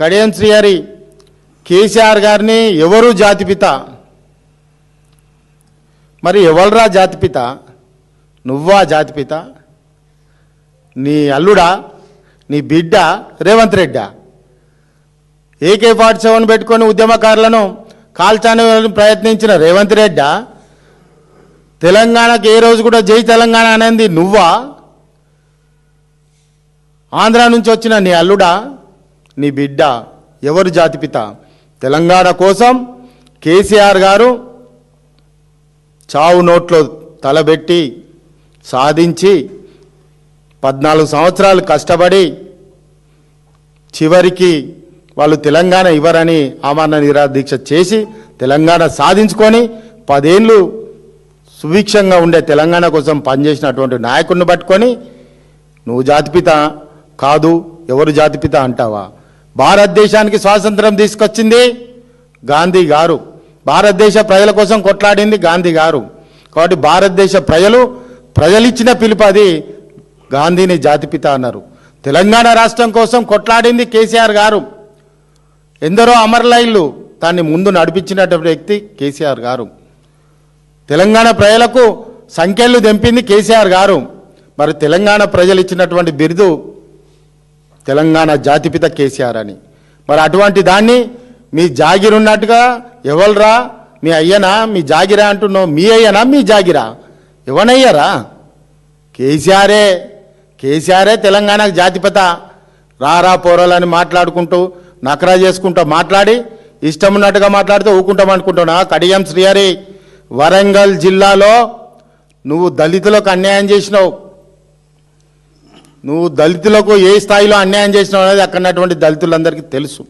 కడియం శ్రీహరి కేసీఆర్ గారిని ఎవరు జాతిపిత? మరి ఎవరురా జాతిపిత? నువ్వా జాతిపిత? నీ అల్లుడా? నీ బిడ్డ? రేవంత్ రెడ్డా? ఏకే ఫార్టీ సెవెన్ పెట్టుకొని ఉద్యమకారులను కాల్చాలని ప్రయత్నించిన రేవంత్ రెడ్డా? తెలంగాణకి ఏ రోజు కూడా జై తెలంగాణ అనేది నువ్వా? ఆంధ్ర నుంచి వచ్చిన నీ అల్లుడా? నీ బిడ్డ ఎవరు జాతిపిత తెలంగాణ కోసం కేసీఆర్ గారు చావు నోట్లో తలబెట్టి సాధించి పద్నాలుగు సంవత్సరాలు కష్టపడి చివరికి వాళ్ళు తెలంగాణ ఇవ్వరని ఆమరణ నిరాదీక్ష చేసి తెలంగాణ సాధించుకొని పదేళ్ళు సుభిక్షంగా ఉండే తెలంగాణ కోసం పనిచేసినటువంటి నాయకుడిని పట్టుకొని నువ్వు జాతిపిత కాదు ఎవరు జాతిపిత అంటావా? భారతదేశానికి స్వాతంత్రం తీసుకొచ్చింది గాంధీ గారు. భారతదేశ ప్రజల కోసం కొట్లాడింది గాంధీ గారు. కాబట్టి భారతదేశ ప్రజలు ప్రజలిచ్చిన పిలుపు అది గాంధీని జాతిపిత అన్నారు. తెలంగాణ రాష్ట్రం కోసం కొట్లాడింది కేసీఆర్ గారు. ఎందరో అమరలైళ్ళు దాన్ని ముందు నడిపించినటువంటి వ్యక్తి కేసీఆర్ గారు. తెలంగాణ ప్రజలకు సంఖ్యలు తెంపింది కేసీఆర్ గారు. మరి తెలంగాణ ప్రజలు ఇచ్చినటువంటి బిరుదు తెలంగాణ జాతిపిత కేసీఆర్ అని. మరి అటువంటి దాన్ని మీ జాగిరున్నట్టుగా ఎవరురా మీ అయ్యనా? మీ జాగిరా అంటున్నావు? మీ అయ్యనా? మీ జాగిరా? ఎవనయ్యారా? కేసీఆరే. కేసీఆరే తెలంగాణకు జాతిపిత. రారా పోరాలని మాట్లాడుకుంటూ నకరా చేసుకుంటూ మాట్లాడి ఇష్టం ఉన్నట్టుగా మాట్లాడితే ఊకుంటాం అనుకుంటున్నా. కడియం శ్రీహరి వరంగల్ జిల్లాలో నువ్వు దళితులకు అన్యాయం చేసినావు. నువ్వు దళితులకు ఏ స్థాయిలో అన్యాయం చేసినావు అనేది అక్కడ దళితులందరికీ తెలుసు.